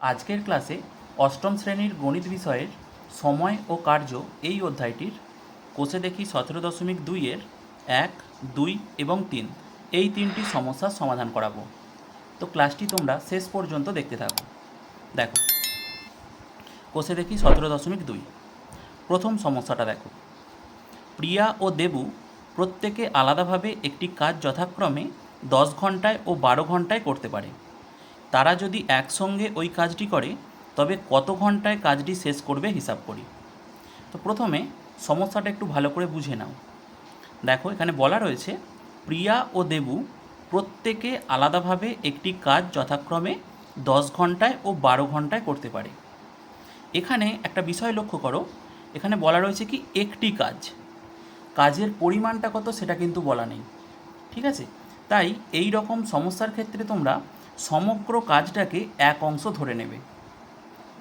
আজকের ক্লাসে অষ্টম শ্রেণির গণিত বিষয়ের সময় ও কার্য এই অধ্যায়টির কোষে দেখি সতেরো দশমিক দুইয়ের এক, দুই এবং তিন। এই তিনটি সমস্যার সমাধান করাবো। তো ক্লাসটি তোমরা শেষ পর্যন্ত দেখতে থাকো। দেখো, কোষে দেখি সতেরো দশমিক দুই। প্রথম সমস্যাটা দেখো। প্রিয়া ও দেবু প্রত্যেকে আলাদাভাবে একটি কাজ যথাক্রমে দশ ঘন্টায় ও বারো ঘন্টায় করতে পারে। তারা যদি একসঙ্গে ওই কাজটি করে, তবে কত ঘন্টায় কাজটি শেষ করবে হিসাব করি। তো প্রথমে সমস্যাটা একটু ভালো করে বুঝে নাও। দেখো, এখানে বলা রয়েছে, প্রিয়া ও দেবু প্রত্যেকে আলাদাভাবে একটি কাজ যথাক্রমে দশ ঘন্টায় ও বারো ঘন্টায় করতে পারে। এখানে একটা বিষয় লক্ষ্য করো, এখানে বলা রয়েছে কি, একটি কাজ। কাজের পরিমাণটা কত সেটা কিন্তু বলা নেই, ঠিক আছে? তাই এই রকম সমস্যার ক্ষেত্রে তোমরা সমগ্র কাজটাকে এক অংশ ধরে নেবে।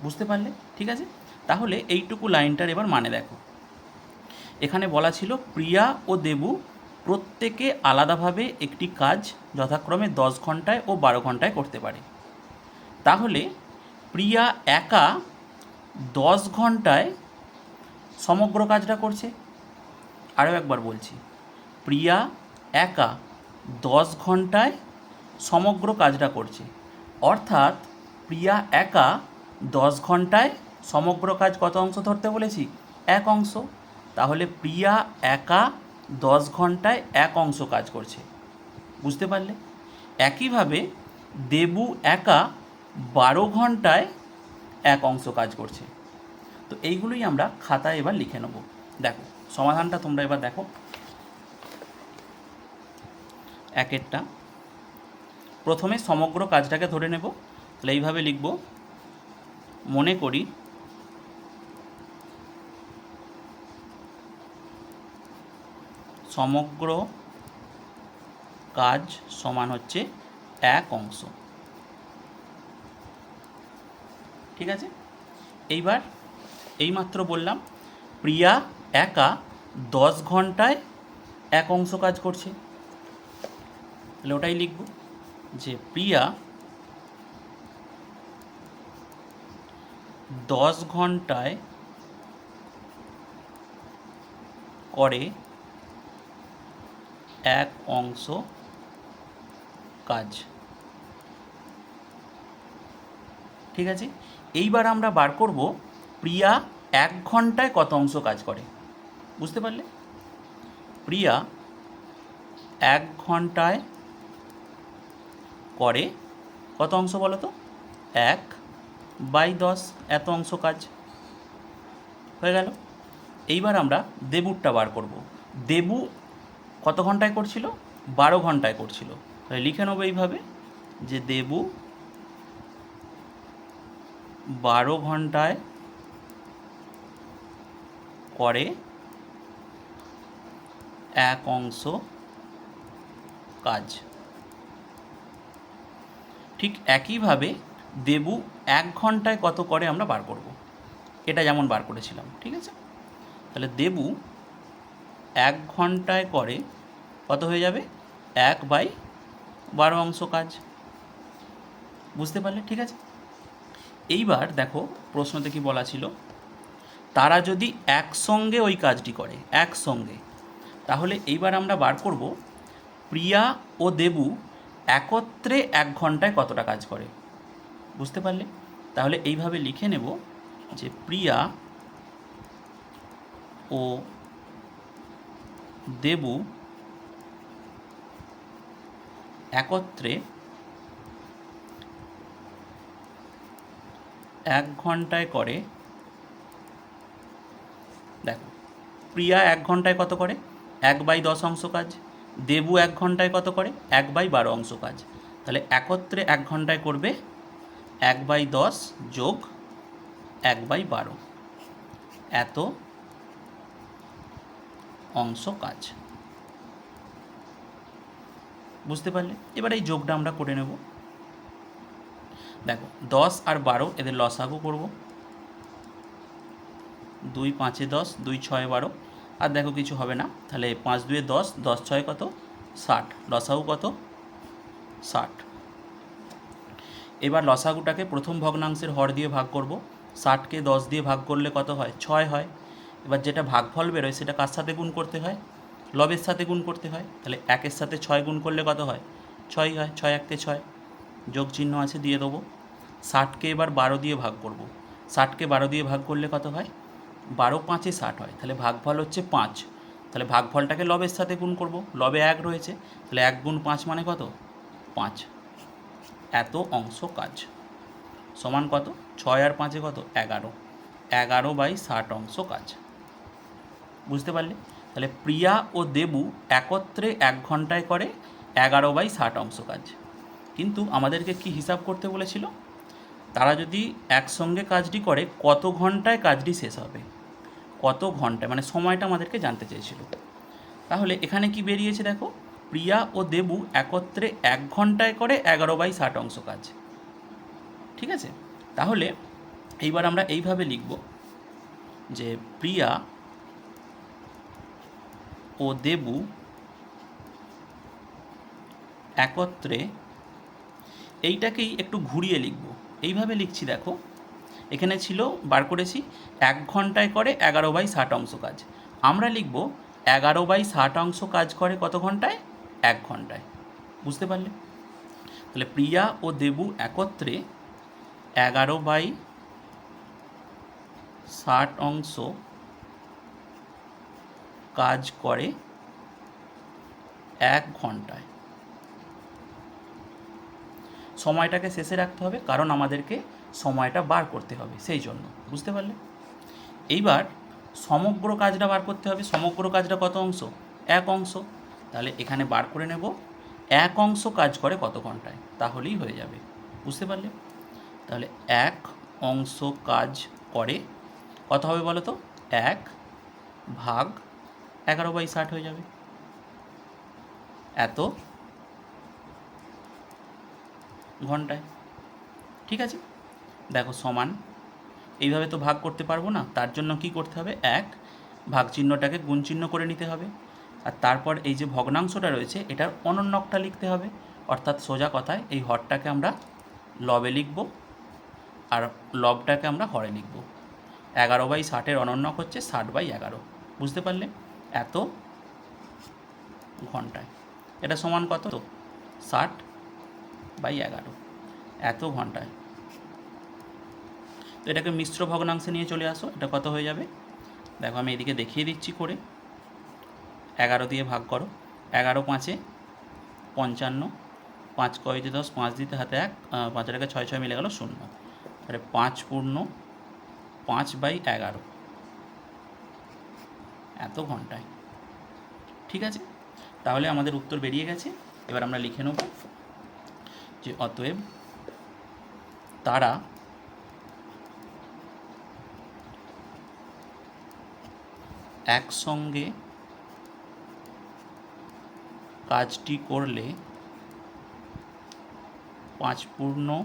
বুঝতে পারলে? ঠিক আছে? তাহলে এইটুকু লাইনটার এবার মানে দেখো। এখানে বলা ছিল, প্রিয়া ও দেবু প্রত্যেকে আলাদাভাবে একটি কাজ যথাক্রমে দশ ঘন্টায় ও বারো ঘন্টায় করতে পারে। তাহলে প্রিয়া একা দশ ঘন্টায় সমগ্র কাজটা করছে? আরও একবার বলছি, প্রিয়া একা দশ ঘন্টায় সমগ্র কাজটা করছে। অর্থাৎ প্রিয়া একা দশ ঘন্টায় সমগ্র কাজ কত অংশ ধরতে বলেছি? এক অংশ। তাহলে প্রিয়া একা দশ ঘন্টায় এক অংশ কাজ করছে। বুঝতে পারলে? একইভাবে দেবু একা বারো ঘন্টায় এক অংশ কাজ করছে। তো এইগুলোই আমরা খাতায় এবার লিখে নেব। দেখো, সমাধানটা তোমরা এবার দেখো। একেরটা প্রথমে সমগ্র কাজটাকে ধরে নেব। তাহলে এইভাবে লিখব। মনে করি সমগ্র কাজ সমান হচ্ছে এক অংশ। ঠিক আছে? এইবার এইমাত্র বললাম, প্রিয়া একা দশ ঘন্টায় এক অংশ কাজ করছে। তাহলে ওটাই লিখব। যে প্রিয়া দশ ঘন্টায় করে এক অংশ কাজ। ঠিক আছে? এইবার আমরা বার করব প্রিয়া এক ঘন্টায় কত অংশ কাজ করে? বুঝতে পারলে? প্রিয়া এক ঘন্টায় করে। কত অংশ বলো তো? এক বাই দশ, এত অংশ কাজ। হয়ে গেল। এইবার আমরা দেবুরটা বার করব। দেবু কত ঘন্টায় করছিল? বারো ঘন্টায় করছিল। তাহলে লিখে নেব এইভাবে যে দেবু বারো ঘন্টায় করে এক অংশ কাজ। ঠিক একইভাবে দেবু এক ঘন্টায় কত করে আমরা বার করব? এটা যেমন বার করেছিলাম, ঠিক আছে? তাহলে দেবু এক ঘন্টায় করে কত হয়ে যাবে? এক বাই বারো অংশ কাজ। বুঝতে পারলে, ঠিক আছে? এইবার দেখো প্রশ্নতে কি বলা ছিল? তারা যদি একসঙ্গে ওই কাজটি করে, একসঙ্গে, তাহলে এইবার আমরা বার করব প্রিয়া ও দেবু একত্রে এক ঘন্টায় কতটা কাজ করে? বুঝতে পারলে? তাহলে এইভাবে লিখে নেব যে প্রিয়া ও দেবু একত্রে এক ঘন্টায় করে, দেখো, প্রিয়া এক ঘন্টায় কত করে? এক বাই দশ অংশ কাজ। দেবু এক ঘন্টায় কত করে? এক বাই বারো অংশ কাজ। তাহলে একত্রে এক ঘন্টায় করবে এক বাই দশ যোগ এক বাই বারো। এত অংশ কাজ। বুঝতে পারলে? এবার এই যোগটা আমরা করে নেব। দেখো, দশ আর বারো এদের লসাগু করব। দুই পাঁচে দশ, দুই ছয় বারো আর দেখো কিছু হবে না। তাহলে পাঁচ দুয়ে দশ দশ ছয় কত? ষাট। লসাগু কত? ষাট। এবার লসাগুটাকে প্রথম ভগ্নাংশের হর দিয়ে ভাগ করব। ষাটকে দশ দিয়ে ভাগ করলে কত হয়? ছয় হয়। এবার যেটা ভাগফল বেরোয়, সেটা কার সাথে গুণ করতে হয়? লবের সাথে গুণ করতে হয়। তাহলে একের সাথে ছয় গুণ করলে কত হয়? ছয় হয়, ছয় এককে ছয়। যোগ চিহ্ন আছে, দিয়ে দেবো। ষাটকে এবার বারো দিয়ে ভাগ করব। ষাটকে বারো দিয়ে ভাগ করলে কত হয়? বারো, পাঁচে ষাট হয়। তাহলে ভাগফল হচ্ছে পাঁচ। তাহলে ভাগফলটাকে লবের সাথে গুণ করব। লবে এক রয়েছে। তাহলে এক গুণ পাঁচ মানে কত? পাঁচ। এত অংশ কাজ। সমান কত? ছয় আর পাঁচে কত? এগারো। এগারো বাই ষাট অংশ কাজ। বুঝতে পারলে? তাহলে প্রিয়া ও দেবু একত্রে এক ঘন্টায় করে এগারো বাই ষাট অংশ কাজ। কিন্তু আমাদেরকে কি হিসাব করতে বলেছিল? তারা যদি একসঙ্গে কাজটি করে, কত ঘন্টায় কাজটি শেষ হবে? কত ঘন্টায় মানে সময়টা আমাদেরকে জানতে চেয়েছিল। তাহলে এখানে কি বেরিয়েছে দেখো? প্রিয়া ও দেবু একত্রে এক ঘন্টায় করে এগারো বাই ষাট অংশ কাজ। ঠিক আছে? তাহলে এইবার আমরা এইভাবে লিখব যে প্রিয়া ও দেবু একত্রে এইটাকেই একটু ঘুরিয়ে লিখব। এইভাবে লিখছি দেখো। এখানে ছিল, বার করেছি, এক ঘন্টায় করে এগারো বাই ষাট অংশ কাজ। আমরা লিখব এগারো বাই ষাট অংশ কাজ করে কত ঘন্টায়? এক ঘন্টায়। বুঝতে পারলে? তাহলে প্রিয়া ও দেবু একত্রে এগারো বাই ষাট অংশ কাজ করে এক ঘন্টায়। সময়টাকে শেষে রাখতে হবে, কারণ আমাদেরকে সময়টা বার করতে হবে, সেই জন্য, বুঝতে পারলে? এইবার সমগ্র কাজটা বার করতে হবে, সমগ্র কাজটা কত অংশ? এক অংশ। তাহলে এখানে বার করে নেব, এক অংশ কাজ করে কত ঘন্টায়? তাহলেই হয়ে যাবে, বুঝতে পারলে? তাহলে এক অংশ কাজ করে কত হবে বলো তো? এক ভাগ এগারো বাই ষাট হয়ে যাবে। এত ঘন্টায়, ঠিক আছে? দেখো সমান। এইভাবে তো ভাগ করতে পারব না। তার জন্য কি করতে হবে? এক ভাগ চিহ্নটাকে গুণ চিহ্ন করে নিতে হবে। আর তারপর এই যে ভগ্নাংশটা রয়েছে, এটার অনন্যকটা লিখতে হবে। অর্থাৎ সোজা কথায় এই হরটাকে আমরা লবে লিখব আর লবটাকে আমরা হরে লিখব। এগারো বাই ষাটের অনন্যক হচ্ছে ষাট বাই এগারো। বুঝতে পারলে? এত ঘন্টায়। এটা সমান কত? তো ষাট বাই এগারো। এত ঘন্টায়। তো এটাকে মিশ্র ভগ্নাংশে নিয়ে চলে আসো, এটা কত হয়ে যাবে? দেখো, আমি এদিকে দেখিয়ে দিচ্ছি করে। এগারো দিয়ে ভাগ করো। এগারো পাঁচে পঞ্চান্ন, পাঁচ কয়তে দশ, পাঁচ দিতে হাতে এক পাঁচের আগে ছয় ছয় মিলে গেল শূন্য। তাহলে পাঁচ পূর্ণ পাঁচ বাই এগারো। এত ঘন্টায়। ঠিক আছে? তাহলে আমাদের উত্তর বেরিয়ে গেছে। এবার আমরা লিখে নেব যে অতএব তারা একসঙ্গে কাজটি করলে পাঁচ পূর্ণ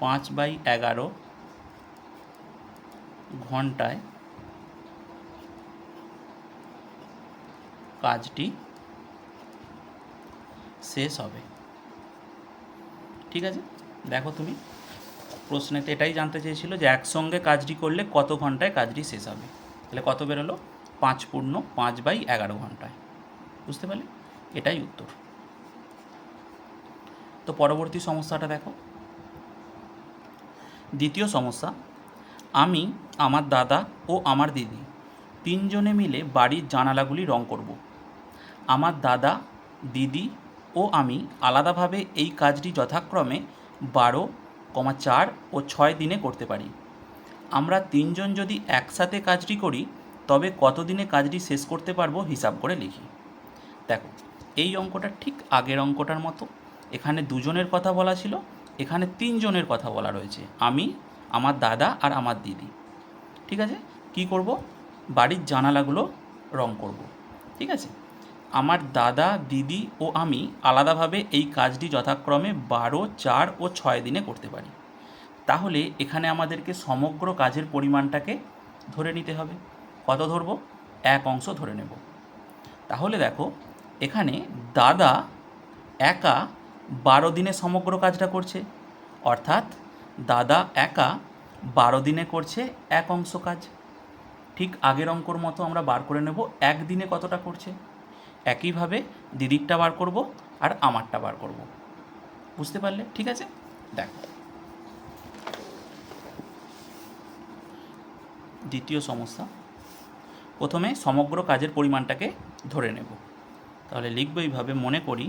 পাঁচ বাই এগারো ঘন্টায় কাজটি শেষ হবে। ঠিক আছে? দেখো তুমি। প্রশ্নেতে এটাই জানতে চেয়েছিল যে একসঙ্গে কাজটি করলে কত ঘন্টায় কাজটি শেষ হবে? তাহলে কত বেরোলো? পাঁচ পূর্ণ পাঁচ বাই এগারো ঘন্টায়। বুঝতে পারলে? এটাই উত্তর। তো পরবর্তী সমস্যাটা দেখো। দ্বিতীয় সমস্যা, আমি, আমার দাদা ও আমার দিদি তিনজনে মিলে বাড়ির জানালাগুলি রং করব। আমার দাদা, দিদি ও আমি আলাদাভাবে এই কাজটি যথাক্রমে বারো, কমা চার ও ছয় দিনে করতে পারি। আমরা তিনজন যদি একসাথে কাজটি করি তবে কত দিনে কাজটি শেষ করতে পারব হিসাব করে লিখি। দেখো, এই অঙ্কটা ঠিক আগের অঙ্কটার মতো। এখানে দুজনের কথা বলা ছিল, এখানে তিনজনের কথা বলা রয়েছে। আমি, আমার দাদা আর আমার দিদি। ঠিক আছে? কি করব? বাড়ির জানালাগুলো রং করব। ঠিক আছে? আমার দাদা, দিদি ও আমি আলাদাভাবে এই কাজটি যথাক্রমে বারো, চার ও ছয় দিনে করতে পারি। তাহলে এখানে আমাদেরকে সমগ্র কাজের পরিমাণটাকে ধরে নিতে হবে। কত ধরবো? এক অংশ ধরে নেব। তাহলে দেখো, এখানে দাদা একা বারো দিনে সমগ্র কাজটা করছে। অর্থাৎ দাদা একা বারো দিনে করছে এক অংশ কাজ। ঠিক আগের অঙ্কর মতো আমরা বার করে নেব একদিনে কতটা করছে? একইভাবে দিদিরটা বার করব আর আমারটা বার করব। বুঝতে পারলে? ঠিক আছে? দেখো। দ্বিতীয় সমস্যা। প্রথমে সমগ্র কাজের পরিমাণটাকে ধরে নেব। তাহলে লিখব এইভাবে, মনে করি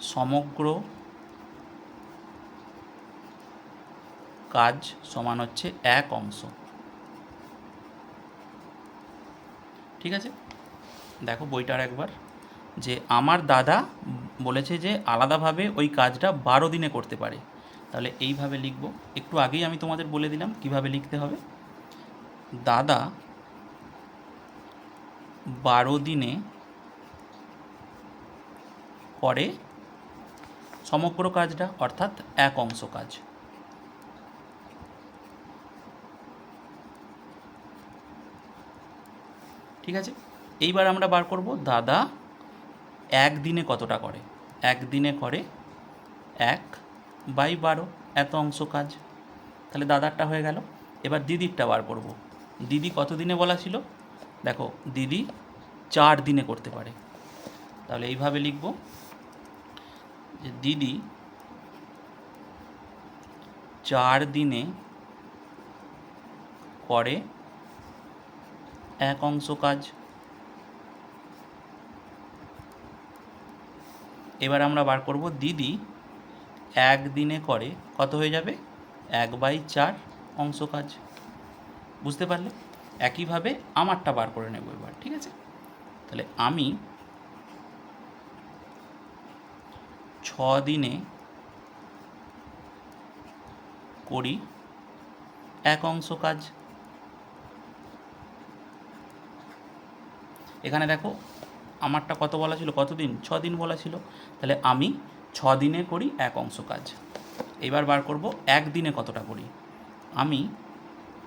সমগ্র কাজ সমান হচ্ছে এক অংশ। ঠিক আছে? দেখো বইটার একবার, যে আমার দাদা বলেছে যে আলাদাভাবে ওই কাজটা বারো দিনে করতে পারে। তাহলে এইভাবে লিখব। একটু আগেই আমি তোমাদের বলে দিলাম কীভাবে লিখতে হবে। দাদা বারো দিনে করে সমগ্র কাজটা, অর্থাৎ এক অংশ কাজ। ঠিক আছে? এইবার আমরা বার করব, দাদা একদিনে কতটা করে? একদিনে করে এক বাই বারো, এত অংশ কাজ। তাহলে দাদারটা হয়ে গেল। এবার দিদিরটা বার করব। দিদি কত দিনে বলা ছিল? দেখো, দিদি চার দিনে করতে পারে। তাহলে এইভাবে লিখব যে দিদি চার দিনে করে এক অংশ কাজ। এবার আমরা বার করব দিদি এক দিনে করে কত হয়ে যাবে? এক বাই চার অংশ কাজ। বুঝতে পারলে? একইভাবে আমারটা বার করে নেব এবার, ঠিক আছে? তাহলে আমি ছ দিনে করি এক অংশ কাজ। এখানে দেখো, আমারটা কত বলা ছিল? কতদিন? ছ দিন বলা ছিল। তাহলে আমি ছ দিনে করি এক অংশ কাজ। এবার বার করব একদিনে কতটা করি? আমি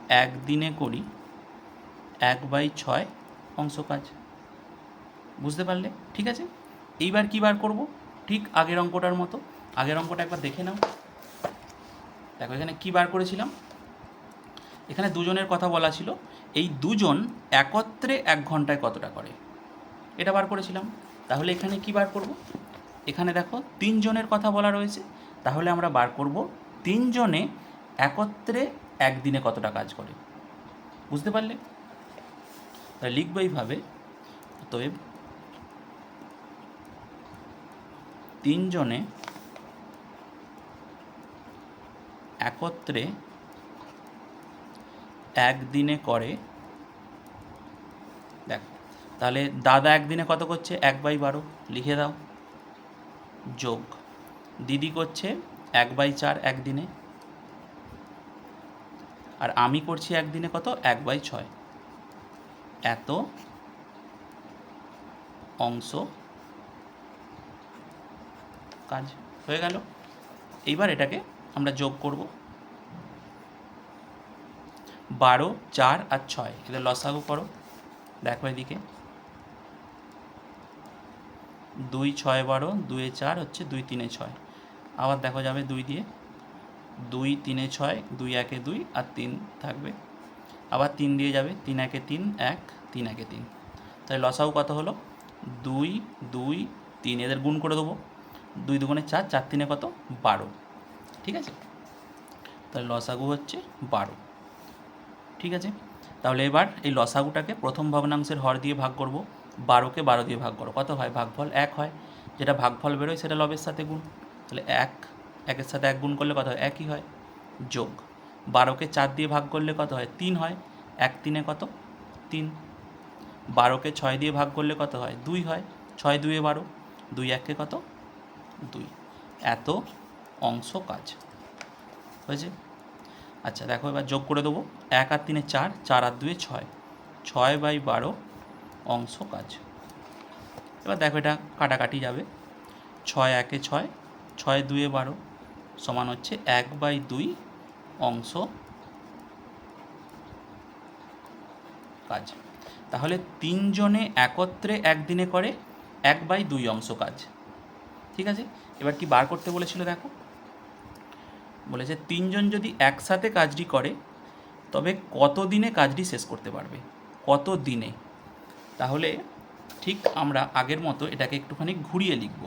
একদিনে করি এক বাই ছয় অংশ কাজ। বুঝতে পারলে? ঠিক আছে? এইবার কী বার করব? ঠিক আগের অঙ্কটার মতো। আগের অঙ্কটা একবার দেখে নাও। দেখো, এখানে কী বার করেছিলাম? এখানে দুজনের কথা বলা ছিল। এই দুজন একত্রে এক ঘন্টায় কতটা করে? এটা বার করেছিলাম। তাহলে এখানে কি বার করব? এখানে দেখো তিনজনের কথা বলা রয়েছে। তাহলে আমরা বার করব। তিনজনে একত্রে একদিনে কতটা কাজ করে? বুঝতে পারলে? তাহলে লিখব এইভাবে। অতএব তিনজনে একত্রে একদিনে করে, দেখ, তাহলে দাদা একদিনে কত করছে? এক বাই বারো। লিখে দাও। যোগ। দিদি করছে এক বাই চার একদিনে। আর আমি করছি একদিনে কত? এক বাই ছয়। এত অংশ। কাজ হয়ে গেল। এইবার এটাকে আমরা যোগ করব। বারো, চার আর ছয়। এদের লসাগু করো। দেখো এদিকে। দুই ছয় বারো দুয়ে চার হচ্ছে দুই তিনে ছয়। আবার দেখো যাবে দুই দিয়ে। দুই তিনে ছয়, দুই একে দুই আর তিন থাকবে। আবার তিন দিয়ে যাবে, তিন একে তিন, এক, তিন একে তিন। তাহলে লসাগু কত হলো? দুই দুই, তিন। এদের গুণ করে দেবো। দুই দুগুণে চার চার তিনে কত? বারো। ঠিক আছে? তাহলে লসাগু হচ্ছে বারো। ঠিক আছে? তাহলে এবার এই লসাগুটাকে প্রথম ভগ্নাংশের হর দিয়ে ভাগ করব। বারোকে বারো দিয়ে ভাগ করো। কত হয়? ভাগফল এক হয়। যেটা ভাগফল বেরোয় সেটা লবের সাথে গুণ। তাহলে এক, একের সাথে এক গুণ করলে কত হয়? একই হয়। যোগ। বারোকে চার দিয়ে ভাগ করলে কত হয়? তিন হয়। এক তিনে কত? তিন। বারোকে ছয় দিয়ে ভাগ করলে কত হয়? দুই হয়। ছয় দুয়ে বারো। দুই এককে কত? দুই। এত অংশ কাজ। হয়েছে? আচ্ছা দেখো এবার যোগ করে দেবো। এক আর তিনে চার চার আর দুয়ে ছয়। ছয় বাই বারো অংশ কাজ। এবার দেখো এটা কাটাকাটি যাবে। ছয় একে ছয় ছয় দুয়ে বারো সমান হচ্ছে এক বাই দুই অংশ কাজ। তাহলে তিনজনে একত্রে একদিনে করে এক বাই দুই অংশ কাজ। ঠিক আছে? এবার কি বার করতে বলেছিল দেখো? বলেছে তিনজন যদি একসাথে কাজটি করে, তবে কত দিনে কাজটি শেষ করতে পারবে? কত দিনে তাহলে ঠিক আমরা আগের মতো এটাকে একটুখানি ঘুরিয়ে লিখব।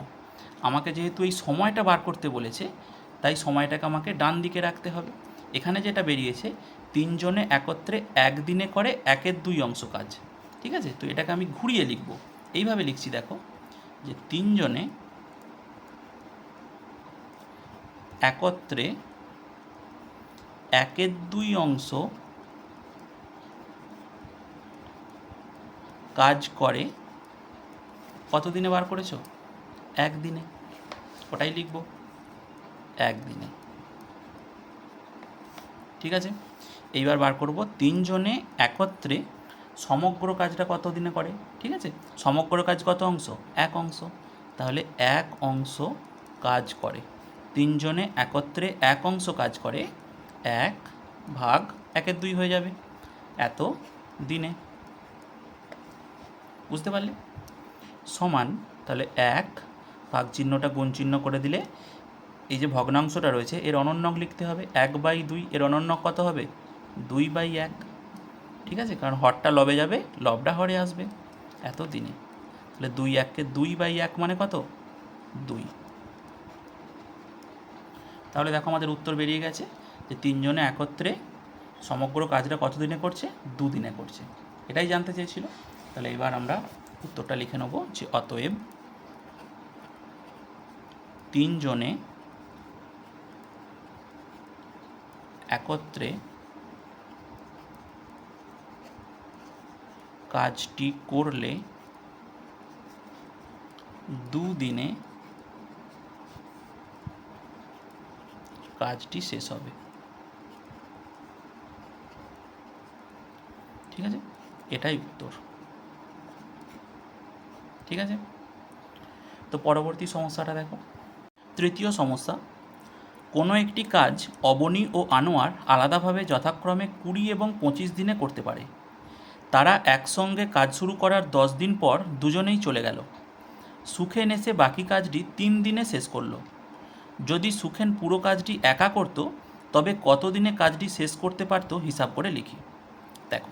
আমাকে যেহেতু এই সময়টা বার করতে বলেছে, তাই সময়টাকে আমাকে ডান দিকে রাখতে হবে। এখানে যেটা বেরিয়েছে, তিনজনে একত্রে একদিনে করে একের দুই অংশ কাজ। ঠিক আছে? তো এটাকে আমি ঘুরিয়ে লিখব। এইভাবে লিখছি, দেখো, যে তিনজনে একত্রে একের দুই অংশ কাজ করে কত দিনে বার করেছ একদিনে। ওটাই লিখব। একদিনে। ঠিক আছে? এইবার বার করব। তিনজনে একত্রে সমগ্র কাজটা কত দিনে করে? ঠিক আছে? সমগ্র কাজ কত অংশ? এক অংশ। তাহলে এক অংশ কাজ করে। তিনজনে একত্রে এক অংশ কাজ করে, এক ভাগ একের দুই হয়ে যাবে। এত দিনে। বুঝতে পারলে? সমান, তাহলে এক, ভাগ চিহ্নটা গুণ চিহ্ন করে দিলে এই যে ভগ্নাংশটা রয়েছে, এর অনন্যক লিখতে হবে এক বাই দুই, এর অনন্যক কত হবে? দুই বাই এক। ঠিক আছে? কারণ হরটা লবে যাবে, লবটা হরে আসবে এত দিনে তাহলে দুই এককে দুই বাই এক মানে কত? দুই। তাহলে দেখো আমাদের উত্তর বেরিয়ে গেছে, যে তিনজনে একত্রে সমগ্র কাজটা কত দিনে করছে? দুদিনে করছে। এটাই জানতে চেয়েছিল। তাহলে এবার আমরা উত্তরটা লিখে নেব যে অতএব তিনজনে একত্রে কাজটি করলে দুদিনে কাজটি শেষ হবে। ঠিক আছে? এটাই উত্তর। ঠিক আছে? তো পরবর্তী সমস্যাটা দেখো। তৃতীয় সমস্যা, কোনো একটি কাজ অবনী ও আনোয়ার আলাদাভাবে যথাক্রমে কুড়ি এবং পঁচিশ দিনে করতে পারে। তারা একসঙ্গে কাজ শুরু করার দশ দিন পর দুজনেই চলে গেল। সুখেন এসে বাকি কাজটি তিন দিনে শেষ করল। যদি সুখেন পুরো কাজটি একা করত, তবে কত দিনে কাজটি শেষ করতে পারত হিসাব করে লিখি। দেখো,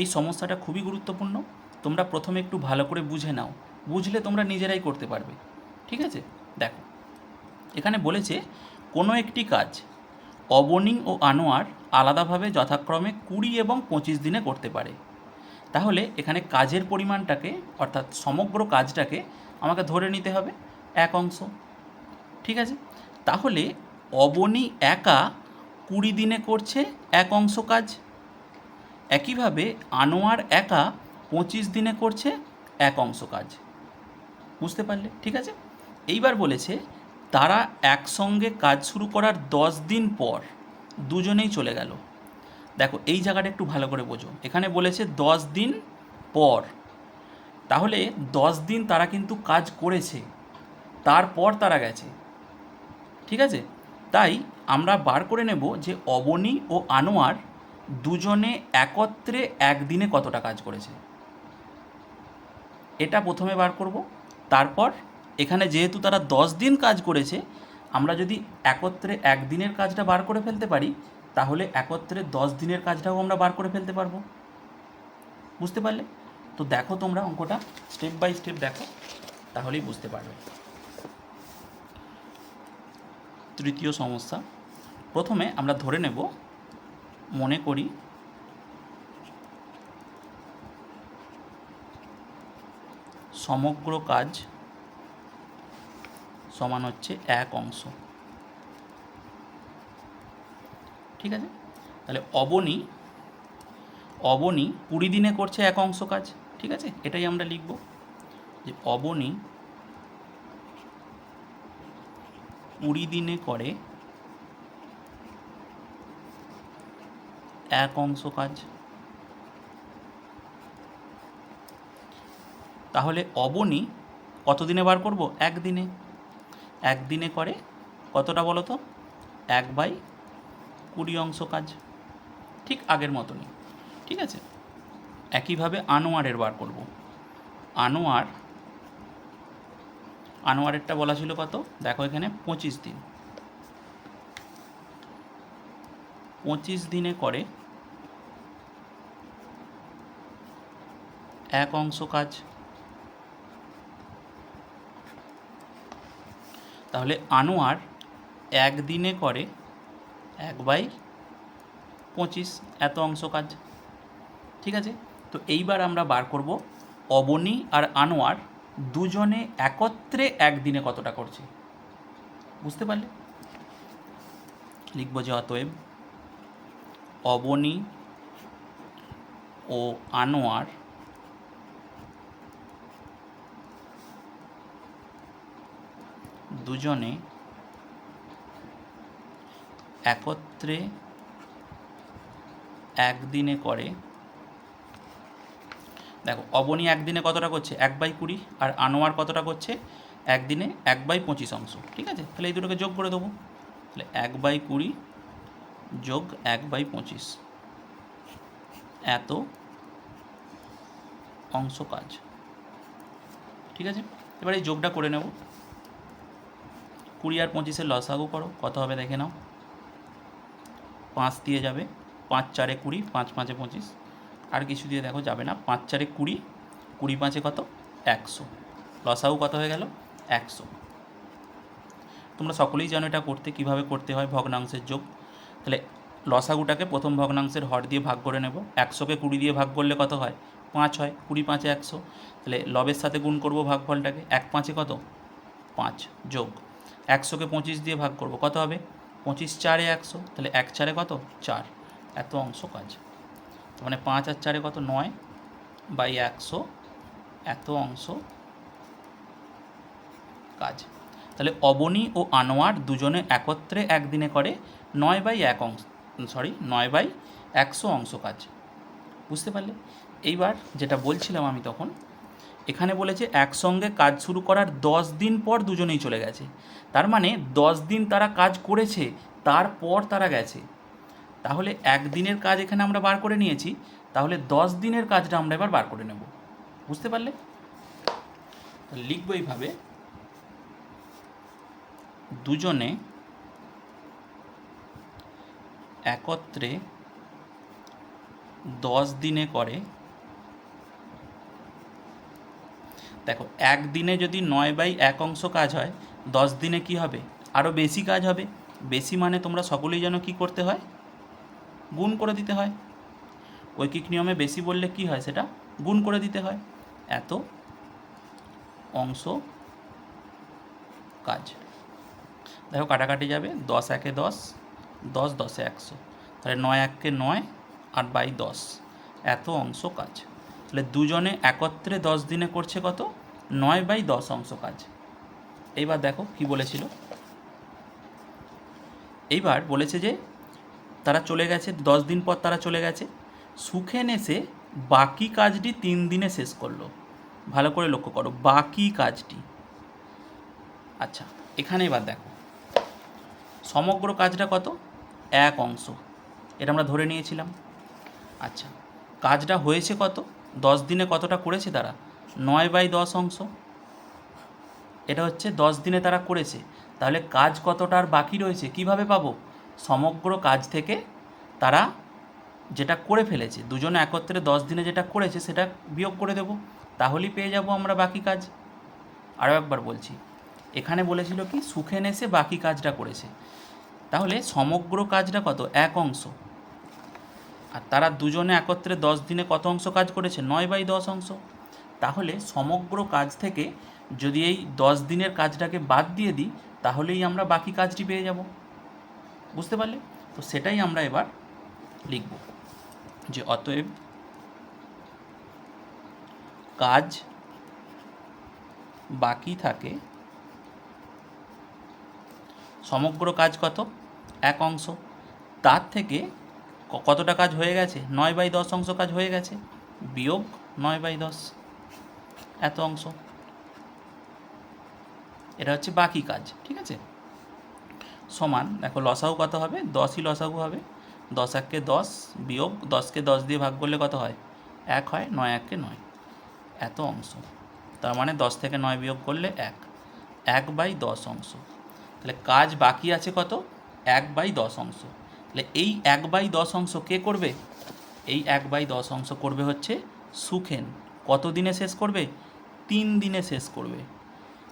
এই সমস্যাটা খুবই গুরুত্বপূর্ণ। তোমরা প্রথমে একটু ভালো করে বুঝে নাও। বুঝলে তোমরা নিজেরাই করতে পারবে। ঠিক আছে? দেখো। এখানে বলেছে, কোনো একটি কাজ অবনী ও আনোয়ার আলাদাভাবে যথাক্রমে কুড়ি এবং পঁচিশ দিনে করতে পারে। তাহলে এখানে কাজের পরিমাণটাকে, অর্থাৎ সমগ্র কাজটাকে আমাকে ধরে নিতে হবে এক অংশ। ঠিক আছে? তাহলে অবনী একা কুড়ি দিনে করছে এক অংশ কাজ। একইভাবে আনোয়ার একা পঁচিশ দিনে করছে এক অংশ কাজ। বুঝতে পারলে? ঠিক আছে? এইবার বলেছে, তারা একসঙ্গে কাজ শুরু করার দশ দিন পর দুজনেই চলে গেল। দেখো, এই জায়গাটা একটু ভালো করে বোঝো। এখানে বলেছে দশ দিন পর। তাহলে দশ দিন তারা কিন্তু কাজ করেছে, তারপর তারা গেছে। ঠিক আছে? তাই আমরা বার করে নেব যে অবনী ও আনোয়ার দুজনে একত্রে একদিনে কতটা কাজ করেছে। এটা প্রথমে বার করব। তারপর এখানে যেহেতু তারা দশ দিন কাজ করেছে, আমরা যদি একত্রে একদিনের কাজটা বার করে ফেলতে পারি, তাহলে একত্রে দশ দিনের কাজটাও আমরা বার করে ফেলতে পারব। বুঝতে পারলে? তো দেখো তোমরা অঙ্কটা স্টেপ বাই স্টেপ দেখো, তাহলেই বুঝতে পারবে। তৃতীয় সমস্যা, প্রথমে আমরা ধরে নেব, মনে করি সমগ্র কাজ সমান হচ্ছে এক অংশ। ঠিক আছে? তাহলে অবনী অবনী কুড়ি দিনে করছে এক অংশ কাজ, ঠিক আছে? এটাই আমরা লিখব যে অবনী কুড়ি দিনে করে এক অংশ কাজ। তাহলে অবনি কত দিনে বার করব? একদিনে। একদিনে করে কতটা বলো তো? এক বাই কুড়ি অংশ কাজ। ঠিক আগের মতনই। ঠিক আছে? একইভাবে আনোয়ারের বার করব। আনোয়ার, আনোয়ারেরটা বলা ছিল কত? দেখো এখানে পঁচিশ দিন। পঁচিশ দিনে করে এক অংশ কাজ। তাহলে আনোয়ার একদিনে করে এক বাই পঁচিশ, এত অংশ কাজ। ঠিক আছে? তো এইবার আমরা বার করব অবনী আর আনোয়ার দুজনে একত্রে একদিনে কতটা করছে? বুঝতে পারলে? লিখব যে অতএব অবনী ও আনোয়ার দুজনে একত্রে একদিনে করে। দেখো, অবনী একদিনে কতটা করছে? এক বাই কুড়ি। আর আনোয়ার কতটা করছে? একদিনে এক বাই পঁচিশ অংশ। ঠিক আছে? তাহলে এই দুটোকে যোগ করে দেবো। তাহলে এক বাই কুড়ি যোগ এক বাই পঁচিশ। এত অংশ কাজ। ঠিক আছে? এবার এই যোগটা করে নেব। কুড়ি আর পঁচিশের লসাগু করো, কত হবে দেখে নাও। পাঁচ দিয়ে যাবে, পাঁচ চারে কুড়ি, পাঁচ পাঁচে পঁচিশ। আর কিছু দিয়ে দেখো যাবে না, পাঁচ চারে কুড়ি কুড়ি পাঁচে কত? একশো। লসাগু কত হয়ে গেল? একশো। তোমরা সকলেই জানো এটা করতে কীভাবে করতে হয় ভগ্নাংশের যোগ। তাহলে লসাগুটাকে প্রথম ভগ্নাংশের হর দিয়ে ভাগ করে নেব। একশোকে কুড়ি দিয়ে ভাগ করলে কত হয়? পাঁচ হয়, কুড়ি পাঁচে একশো। তাহলে লবের সাথে গুণ করব ভাগফলটাকে। এক পাঁচে কত? পাঁচ যোগ। একশোকে পঁচিশ দিয়ে ভাগ করব, কত হবে? পঁচিশ চারে একশো, তাহলে এক চারে কত? চার। এত অংশ কাজ। মানে পাঁচ আর চারে কত? নয় বাই একশো। এত অংশ কাজ। তাহলে অবনী ও আনোয়ার দুজনে একত্রে একদিনে করে নয় বাই এক অংশ, সরি, নয় বাই একশো অংশ কাজ। বুঝতে পারলে? এইবার যেটা বলছিলাম আমি তখন এখানে বলেছে, একসঙ্গে কাজ শুরু করার দশ দিন পর দুজনেই চলে গেছে। তার মানে দশ দিন তারা কাজ করেছে, তারপর তারা গেছে। তাহলে একদিনের কাজ এখানে আমরা বার করে নিয়েছি, তাহলে দশ দিনের কাজটা আমরা এবার বার করে নেব। বুঝতে পারলে? লিখব এইভাবে, দুজনে একত্রে দশ দিনে করে দেখো একদিনে যদি নয় বাই এক অংশ কাজ হয়, দশ দিনে কি হবে? আরও বেশি কাজ হবে। বেশি মানে তোমরা সকলেই যেন কি করতে হয়? গুণ করে দিতে হয়। ঐকিক নিয়মে বেশি বললে কি হয় সেটা? গুণ করে দিতে হয়। এত অংশ কাজ। দেখো, কাটাকাটি যাবে। দশ একে দশ দশ দশে একশো। তাহলে নয় এককে নয় আর বাই দশ। এত অংশ কাজ। তাহলে দুজনে একত্রে দশ দিনে করছে কত? নয় বাই দশ অংশ কাজ। এইবার দেখো কি বলেছিল। এইবার বলেছে যে তারা চলে গেছে, দশ দিন পর তারা চলে গেছে। সুখেন এসে বাকি কাজটি তিন দিনে শেষ করল। ভালো করে লক্ষ্য করো, বাকি কাজটি। আচ্ছা এখানে এবার দেখো। সমগ্র কাজটা কত? এক অংশ। এটা আমরা ধরে নিয়েছিলাম। আচ্ছা কাজটা হয়েছে কত? দশ দিনে কতটা করেছে তারা? নয় বাই দশ অংশ। এটা হচ্ছে দশ দিনে তারা করেছে। তাহলে কাজ কতটা আর বাকি রয়েছে? কীভাবে পাবো? সমগ্র কাজ থেকে তারা যেটা করে ফেলেছে, দুজনে একত্রে দশ দিনে যেটা করেছে, সেটা বিয়োগ করে দেব। তাহলেই পেয়ে যাব আমরা বাকি কাজ। আরও একবার বলছি, এখানে বলেছিল কি সুখেন এসে বাকি কাজটা করেছে। তাহলে সমগ্র কাজটা কত? এক অংশ। আর তারা দুজনে একত্রে দশ দিনে কত অংশ কাজ করেছে? নয় বাই দশ অংশ। তাহলে সমগ্র কাজ থেকে যদি এই দশ দিনের কাজটাকে বাদ দিয়ে দিই, তাহলেই আমরা বাকি কাজটি পেয়ে যাব। বুঝতে পারলে? তো সেটাই আমরা এবার লিখব যে অতএব কাজ বাকি থাকে সমগ্র কাজ কত? এক অংশ। তার থেকে কতটা কাজ হয়ে গেছে? নয় বাই দশ অংশ কাজ হয়ে গেছে। বিয়োগ নয় বাই দশ। এত অংশ। এটা হচ্ছে বাকি কাজ, ঠিক আছে? সমান, দেখো লসাগু কত হবে? দশই লসাগু হবে। দশ এককে দশ বিয়োগ দশকে দশ দিয়ে ভাগ করলে কত হয়? এক হয়, নয় এককে নয়। এত অংশ। তার মানে দশ থেকে নয় বিয়োগ করলে এক। এক বাই দশ অংশ। তাহলে কাজ বাকি আছে কত? এক বাই দশ অংশ। তাহলে এই এক বাই দশ অংশ কে করবে? এই এক বাই দশ অংশ করবে হচ্ছে সুখেন। কত দিনে শেষ করবে? তিন দিনে শেষ করবে।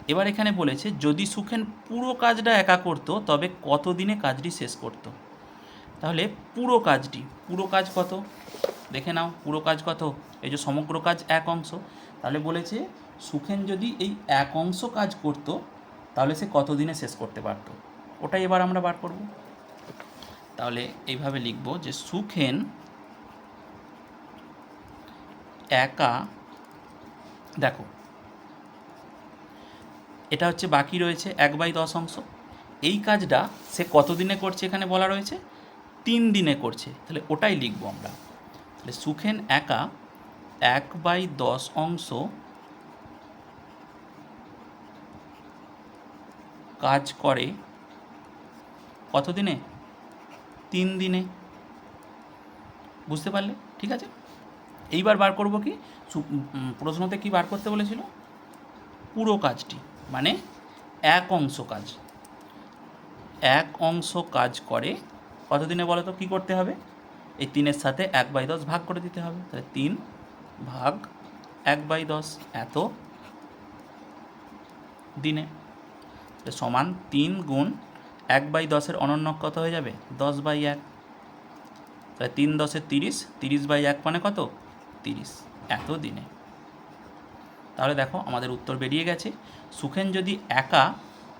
এবার এখানে বলেছে, যদি সুখেন পুরো কাজটা একা করতো, তবে কত দিনে কাজটি শেষ করতো? তাহলে পুরো কাজটি, পুরো কাজ কত? দেখে নাও, পুরো কাজ কত? এই যে সমগ্র কাজ এক অংশ। তাহলে বলেছে, সুখেন যদি এই এক অংশ কাজ করতো, তাহলে সে কত দিনে শেষ করতে পারতো? ওটাই এবার আমরা বার করব। তাহলে এইভাবে লিখব যে সুখেন একা, দেখো, এটা হচ্ছে বাকি রয়েছে এক বাই দশ অংশ। এই কাজটা সে কত দিনে করছে এখানে বলা রয়েছে? তিন দিনে করছে। তাহলে ওটাই লিখব আমরা। তাহলে সুখেন একা, এক বাই দশ অংশ কাজ করে কত দিনে তিন দিনে। বুঝতে পারলে? ঠিক আছে? এইবার বার করব কি? প্রশ্নতে কি বার করতে বলেছিল? পুরো কাজটি মানে এক অংশ কাজ। এক অংশ কাজ করে কত দিনে বলো তো? কী করতে হবে? এই তিনের সাথে এক বাই দশ ভাগ করে দিতে হবে। তাহলে তিন ভাগ এক বাই দশ এত দিনে। সমান তিন গুণ এক বাই দশের অনন্য কত হয়ে যাবে? দশ বাই এক। তাহলে তিন দশে তিরিশ তিরিশ বাই এক মানে কত? তিরিশ। এত দিনে তাহলে দেখো আমাদের উত্তর বেরিয়ে গেছে। সুখেন যদি একা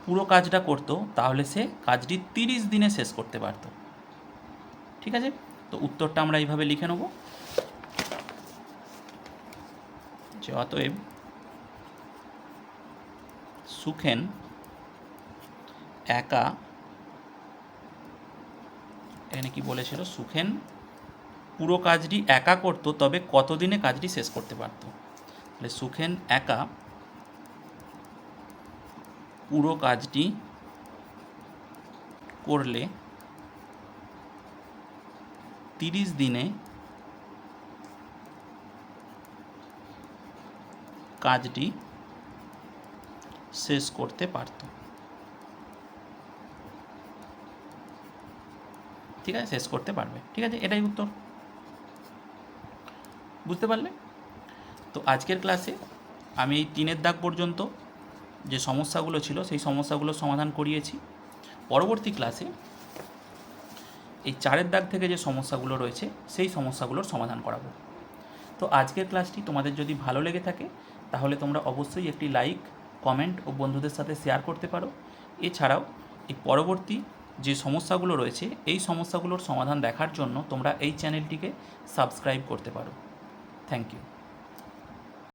পুরো কাজটা করতো, তাহলে সে কাজটি তিরিশ দিনে শেষ করতে পারত। ঠিক আছে? তো উত্তরটা আমরা এইভাবে লিখে নেব। যে অতএব সুখেন একা এখানে কি বলেছিল? সুখেন, পুরো কাজটি একা করতো, তবে কতদিনে কাজটি শেষ করতে পারতো? তাহলে সুখেন একা, পুরো কাজটি করলে তিরিশ দিনে কাজটি শেষ করতে পারত। ঠিক আছে? শেষ করতে পারবে। ঠিক আছে? এটাই উত্তর। বুঝতে পারলে? তো আজকের ক্লাসে আমি এই তিনের দাগ পর্যন্ত যে সমস্যাগুলো ছিল, সেই সমস্যাগুলোর সমাধান করিয়েছি। পরবর্তী ক্লাসে এই চারের দাগ থেকে যে সমস্যাগুলো রয়েছে, সেই সমস্যাগুলোর সমাধান করাবো। তো আজকের ক্লাসটি তোমাদের যদি ভালো লেগে থাকে, তাহলে তোমরা অবশ্যই একটি লাইক কমেন্ট ও বন্ধুদের সাথে শেয়ার করতে পারো। এছাড়াও এই পরবর্তী যে সমস্যাগুলো রয়েছে, এই সমস্যাগুলোর সমাধান দেখার জন্য তোমরা এই চ্যানেলটিকে সাবস্ক্রাইব করতে পারো। Thank you